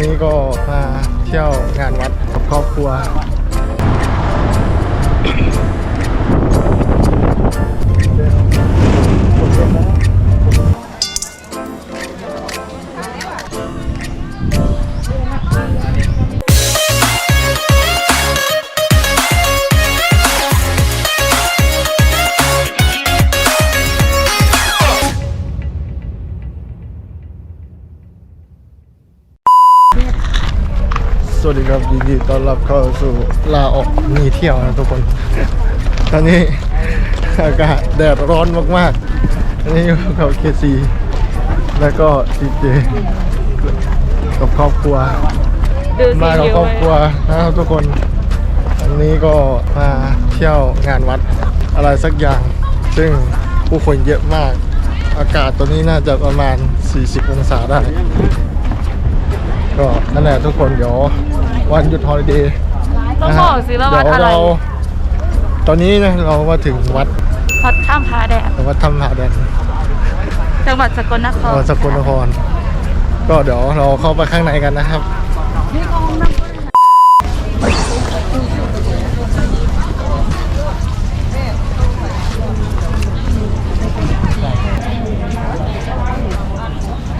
นี้ก็มาเที่ยวงานวัดกับครอบครัว วัสดีครับยินดีต้อนรับเข้าสู่ลาออกมีเที่ยวนะทุกคน ตอนนี้อากาศแดดร้อนมากๆอันนี้อยู่กับเคซีแล้วก็ดีเจกับครอบครัวดูสิมากับวิวครอบครัวนะครับทุกคนอันนี้ก็มาเที่ยวงานวัดอะไรสักอย่าง ซึ่งผู้คนเยอะมาก อากาศตัวนี้น่าจะประมาณ 40 องศาได้ ก็นั่นแหละทุกคนเดี๋ยว วันหยุดฮอลิเดย์ต้องบอกสิว่าวัดเดี๋ยวอะไรเราตอนนี้นะเรามาถึงวัดวัดข้ามพาแดดวัดถ้ำผาแดนจังหวัดสกลนครเอ่อสกลนคร ก็เดี๋ยวเราเข้าไปข้างในกันนะครับ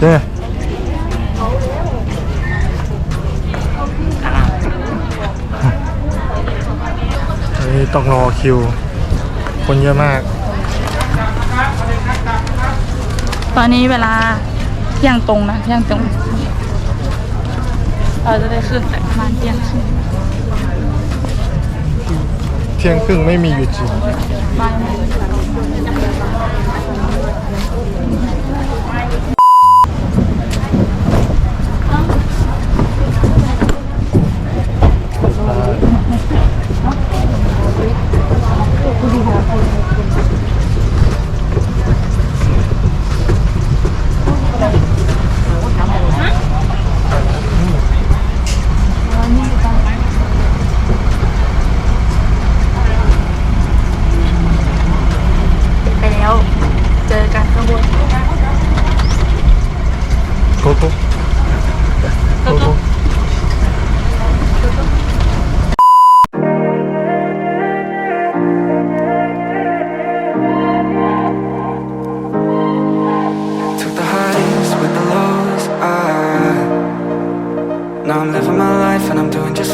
เนี่ย ต้องรอคิว คนเยอะมาก ตอนนี้เวลาเที่ยงตรงนะเที่ยงตรง เราจะได้ขึ้นแต่ประมาณเที่ยงครึ่งเที่ยงครึ่งไม่มีอยู่จริงบ่ายโมง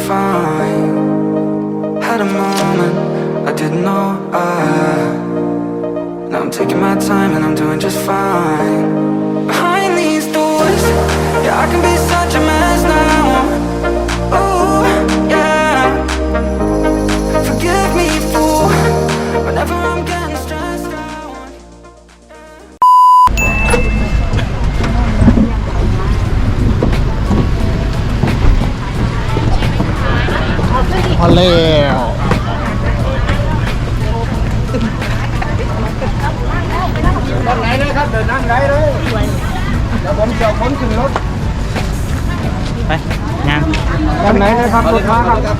fine. Had a moment I didn't know. Uh, I now I'm taking my time and I'm doing just fine. Behind these doors, yeah, I can be such a mess now. พอแล้วด้านไหนเลยครับเดินนั่งไหนเลยเดี๋ยวผมจะพ้นขึ้นรถไปงานด้านไหนเลยครับลูกค้าครับ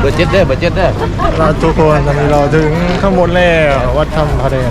เบอร์เจ็ดเด้อเบอร์เจ็ดเด้อเราทุกคนตอนนี้เราถึงข้างบนแล้ววัดถ้ำผาแดน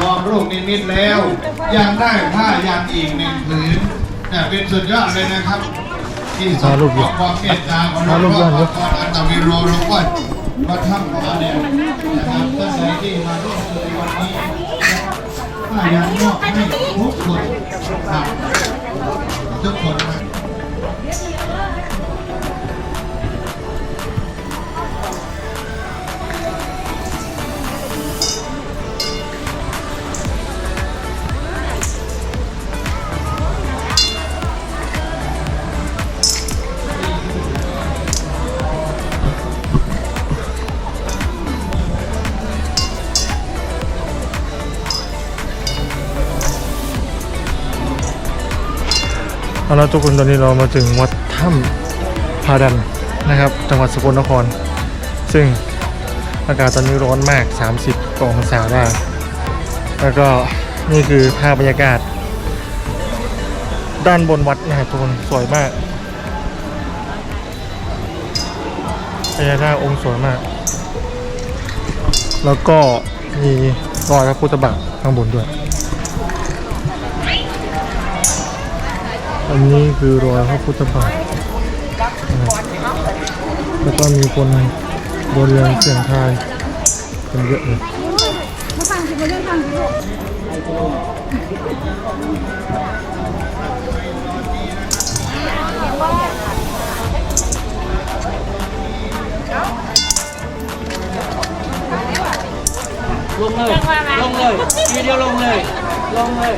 มองรูปนิมิตแล้ว ยังได้ผ้ายันอีกหนึ่งผืนเนี่ยเป็นสุดยอดเลยนะครับ ที่สอนขอความเมตตาของหลวงพ่อพระกรอันตวิโรหลวงพ่อพระถ้ำผาแดงนะครับท่านใดที่มาร่วมในวันนี้ผ้ายันมอบให้ทุกคนครับ ทุกคน เอาละทุกคนตอนนี้เรามาถึงวัดถ้ำพาดันนะครับ จังหวัดสกลนคร ซึ่งอากาศตอนนี้ร้อนมาก 30กองศาได้แล้วก็นี่คือภาพบรรยากาศ ด้านบนวัดนะครับทุกคนสวยมากพญานาคองค์สวยมาก แล้วก็มีรอยพระพุทธบาทข้างบนด้วย อันนี้คือรอยพระพุทธบาทแล้วก็มีคนบนเรือเสียงไทายกันเยอะเลยลงเลย ลงเลยทีเดียวลงเลย ลงเลย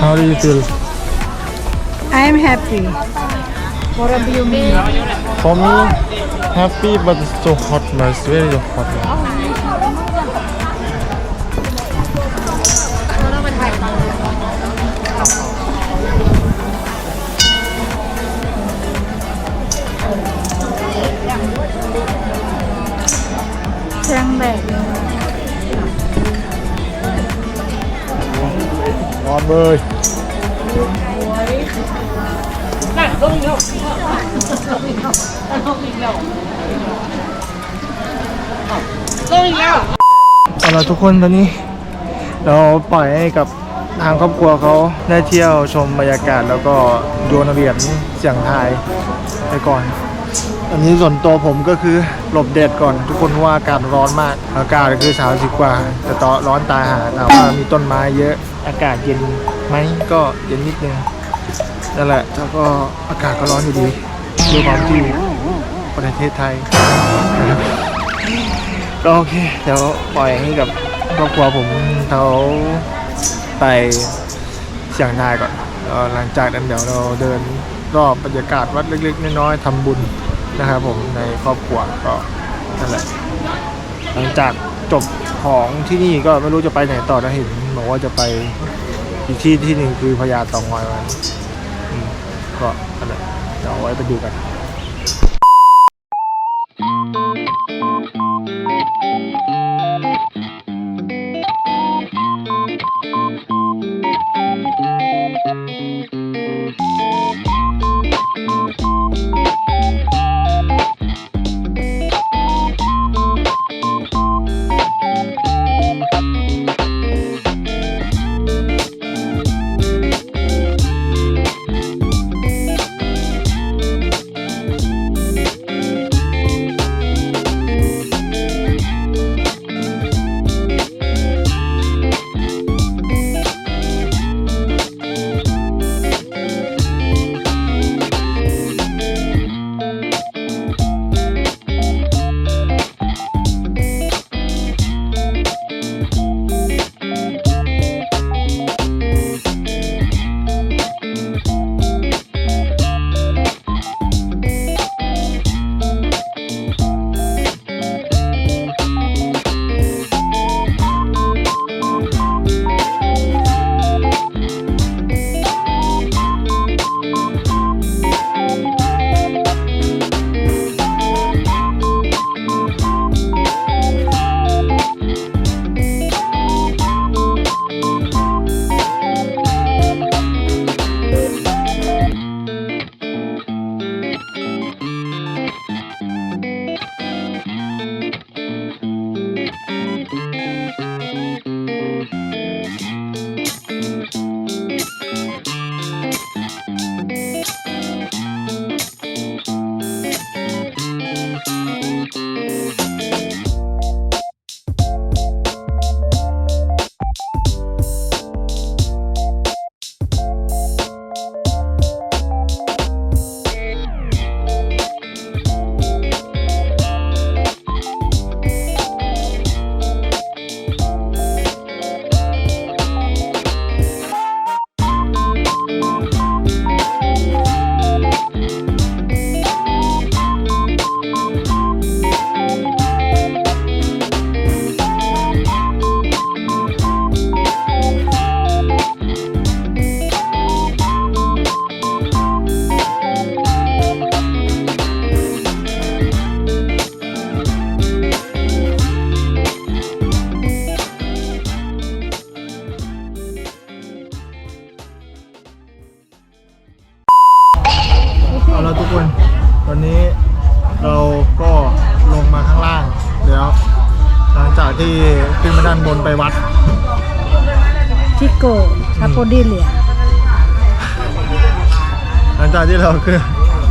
How do you feel? I am happy. What do you mean? For me happy but it's so hot man. It's very hot. ร้อนเลยเอาละทุกคนตอนนี้ เราปล่อยให้กับทางครอบครัวเขาได้เที่ยวชมบรรยากาศแล้วก็โยนเหรียญเสียงไทยไปก่อน อันนี้ส่วนตัวผมก็คือหลบแดดก่อน ทุกคนว่าอากาศร้อนมาก อากาศคือสามสิบกว่า แต่ตอนร้อนตายหาแต่ว่ามีต้นไม้เยอะ อากาศเย็นไหมก็เย็นนิดนึงนั่นแหละแล้วก็อากาศก็ร้อนอยู่ดีด้วยความที่ประเทศไทยก็โอเคเดี๋ยวปล่อยให้กับครอบครัวผมเขาไปเชียงรายก่อนหลังจากนั้นเดี๋ยวเราเดินรอบบรรยากาศวัดเล็กๆน้อยๆทำบุญนะครับผมในครอบครัวก็นั่นแหละหลังจากจบ ของที่นี่ก็ไม่รู้จะไปไหนต่อนะเห็นบอกว่าจะไปอีกที่ที่หนึ่งคือพญาเตองอยมันก็อันนั้นเดี๋ยวเอาไว้ไปดูกัน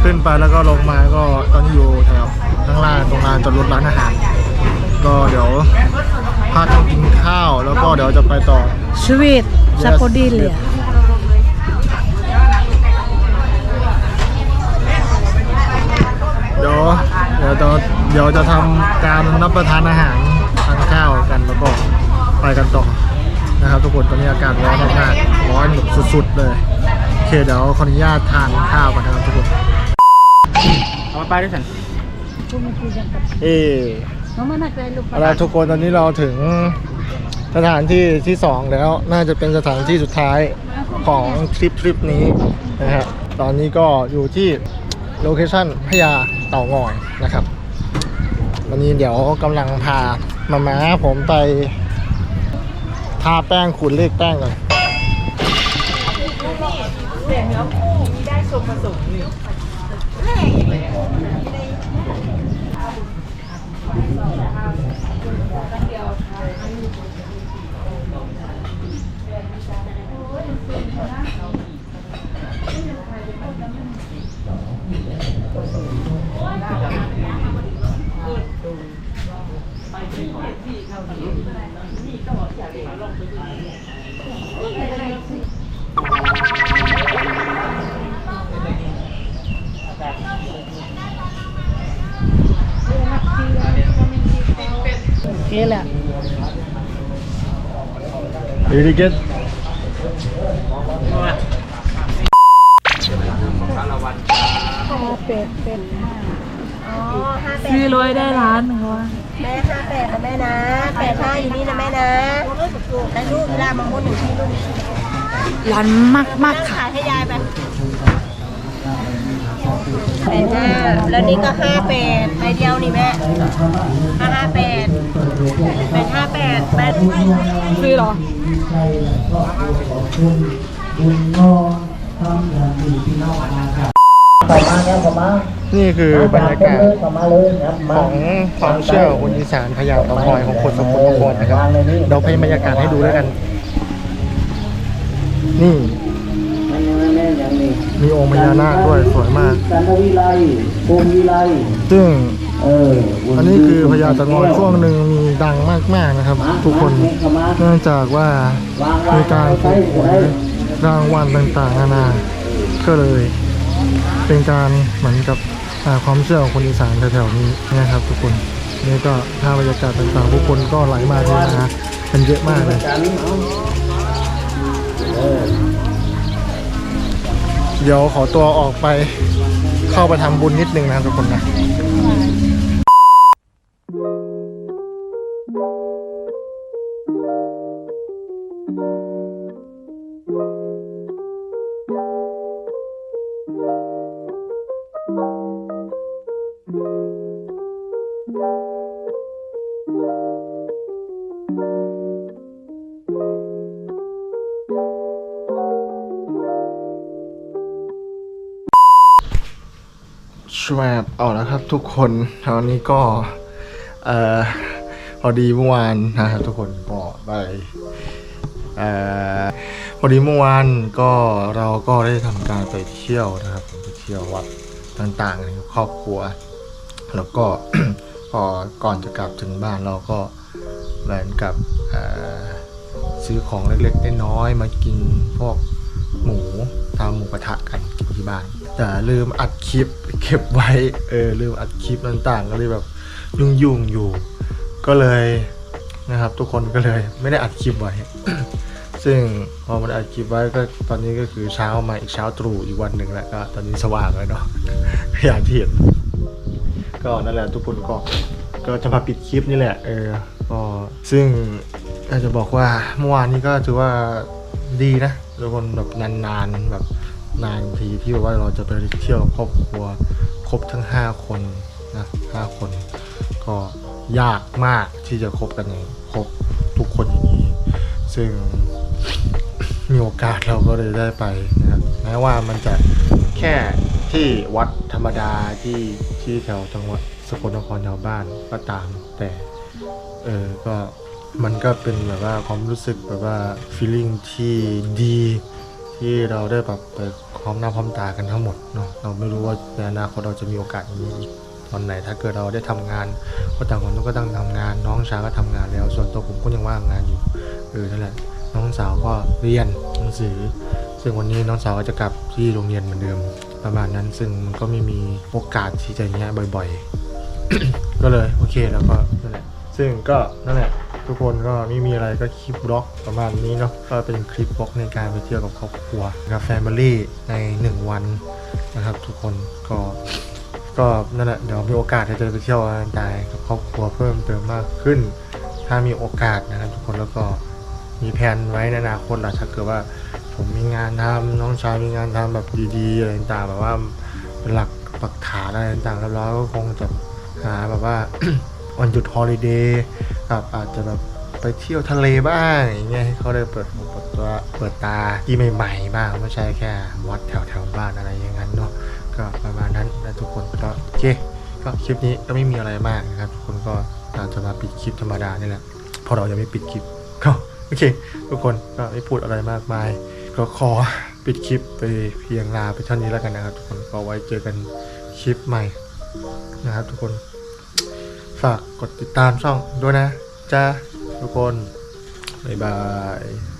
ขึ้นขึ้นไปแล้วก็ลงมาก็ตอนนี้อยู่แถวข้างล่างตรงลานจอดรถร้านอาหาร ก็เดี๋ยวพักกินข้าวแล้วก็เดี๋ยวจะไปต่อ Sweet, Sapodilia. เดี๋ยวเดี๋ยวจะเดี๋ยวจะทำการรับประทานอาหารทานข้าวกันแล้วก็ไปกันต่อนะครับทุกคนตอนนี้อากาศร้อนมากๆร้อนแบบสุดๆเลยโอเคเดี๋ยวขออนุญาตทานข้าวกันนะครับทุกคน เอาไปด้วยสันเอ Mama nak kaya lupa. เอาละทุกคนตอนนี้เราถึงสถานที่ที่สองแล้วน่าจะเป็นสถานที่สุดท้ายของทริปทริปนี้นะฮะตอนนี้ก็อยู่ที่โลเคชั่นพญาเต่างอยนะครับวันนี้เดี๋ยวกำลังพามาม้าผมไปทาแป้งขูดเลขแป้งก่อน Okay Really good เป็ดเป็ดอ๋อห้าแปดซื้อรวยได้ล้านหนึ่งวะแม่ห้าแปดนะแม่นะแปดห้าอยู่นี่นะแม่นะแล้วลูกเวลามามุดหนึ่งที่ลูกล้านมากมากนั่งค่ะ ขายให้ยายไป แปดห้าแล้วนี่ก็ห้าแปดใบเดียวนี่แม่ห้าห้าแปดแปดห้าแปดแปดซื้อเหรอนี่คือบรรยากาศของความเชื่อของคนอีสานพญาเต่างอยของคนสมุทรสาครนะครับเดี๋ยวเพลงบรรยากาศให้ดูด้วยกัน นี่ มีองค์พญานาคด้วยสวยมาก จันทวิไลภูมิวิไลซึ่งเอออันนี้คือพญาเต่างอยช่วงหนึ่งมีดังมากๆนะครับ ทุกคนเนื่องจากว่ามีการถูกหวยรางวัลต่างๆนานาก็เลยเป็นการเหมือนกับอ่าความเชื่อของคนอีสานแถวๆนี้นะครับ ทุกคนนี่ก็ภาพบรรยากาศต่างๆผู้คนก็ไหลมาเทมากันเยอะมากเลย เดี๋ยวขอตัวออกไปเข้าไปทำบุญนิดนึงนะครับทุกคนนะ ช่วยเอาแล้วครับทุกคนตอนนี้ก็เอ่อพอดีเมื่อวานนะครับทุกคนก็ได้เอ่อพอดีเมื่อวานก็เราก็ได้ทำการไปเที่ยวนะครับไปเที่ยววัดต่างๆในครอบครัว แล้วก็ พอก่อนจะกลับถึงบ้านเราก็เหมือนกับเอ่อซื้อของเล็กๆน้อยๆมากินพวกหมูทำหมูกระทะกันกินที่บ้านแต่ลืมอัดคลิป เก็บไว้เออลืมอัดคลิปต่างๆ ก็เลยแบบยุ่งๆอยู่ ก็เลยนะครับ ทุกคนก็เลยไม่ได้อัดคลิปไว้ ซึ่งพอมันอัดคลิปไว้ก็ตอนนี้ก็คือเช้ามาอีกเช้าตรู่อีกวันหนึ่งแล้วก็ตอนนี้สว่างแล้วเนาะอย่างที่เห็นก็นั่นแหละทุกคนก็ก็จะมาปิดคลิปนี่แหละเออก็ซึ่งอาจจะบอกว่าเมื่อวานนี้ก็ถือว่าดีนะทุกคนแบบนานๆแบบ นานทีที่แบบว่าเราจะไปเที่ยวครอบครัวครบทั้ง 5 คนนะห้าคน ก็ยากมากที่จะคบกันอย่างครบทุกคนอย่างนี้ ซึ่งมีโอกาสเราก็เลยได้ไปนะครับแม้ว่ามันจะแค่ที่วัดธรรมดาที่ที่แถวจังหวัดสกลนครแถวบ้านก็ตาม แต่เอเออก็มันก็เป็นแบบว่าความรู้สึกแบบว่า feeling ที่ดี ที่เราได้แบบไปพร้อมหน้าพร้อมตากันทั้งหมดเนาะเราไม่รู้ว่าในอนาคตเราจะมีโอกาสอย่างนี้อีกตอนไหน ถ้าเกิดเราได้ทำงานก็ต่างคนก็ต้องทำงาน น้องชายก็ทำงานแล้ว ส่วนตัวผมก็ยังว่างงานอยู่เออนั่นแหละน้องสาวก็เรียนหนังสือ ซึ่งวันนี้น้องสาวก็จะกลับที่โรงเรียนเหมือนเดิมประมาณนั้นซึ่งมันก็ไม่มีโอกาสที่จะเงี้ยบ่อย ๆ ก็เลยโอเคแล้วก็นั่นแหละซึ่งก็นั่นแหละ ทุกคนก็ไม่มีอะไรก็คลิปบล็อกประมาณนี้เนาะก็เป็นคลิปบล็อกในการไปเที่ยวกับครอบครัวกับแฟมิลี่ใน 1 วันนะครับ ทุกคนก็ก็นั่นแหละเดี๋ยวมีโอกาสจะไปเที่ยวกันได้กับครอบครัวเพิ่มเติมมากขึ้น ถ้ามีโอกาสนะครับ ทุกคนแล้วก็มีแผนไว้ในอนาคตแหละถ้าเกิดว่าผมมีงานทำน้องชายมีงานทำแบบดีๆอะไรต่างๆแบบว่าเป็นหลักปักฐานอะไรต่างๆแล้วเราก็คงจะหาแบบว่า วันหยุดฮอลิเดย์ครับอาจจะแบบไปเที่ยวทะเลบ้างอย่างเงี้ยให้เขาได้เปิดหูเปิดตัวเปิดตาที่ใหม่ๆบ้างไม่ใช่แค่วัดแถวๆบ้านอะไรอย่างนั้นเนาะก็ประมาณนั้นนะทุกคนก็โอเคก็คลิปนี้ก็ไม่มีอะไรมากนะครับทุกคนก็อาจจะมาปิดคลิปธรรมดานี่แหละพราะเรายังไม่ปิดคลิปก็โอเค ทุกคนก็ไม่พูดอะไรมากมาย ก็ขอปิดคลิปไปเพียงลาไปเท่านี้แล้วกันนะครับ ทุกคนก็ไว้เจอกันคลิปใหม่นะครับทุกคน ฝากกดติดตามช่องด้วยนะจ้าทุกคน บ๊ายบาย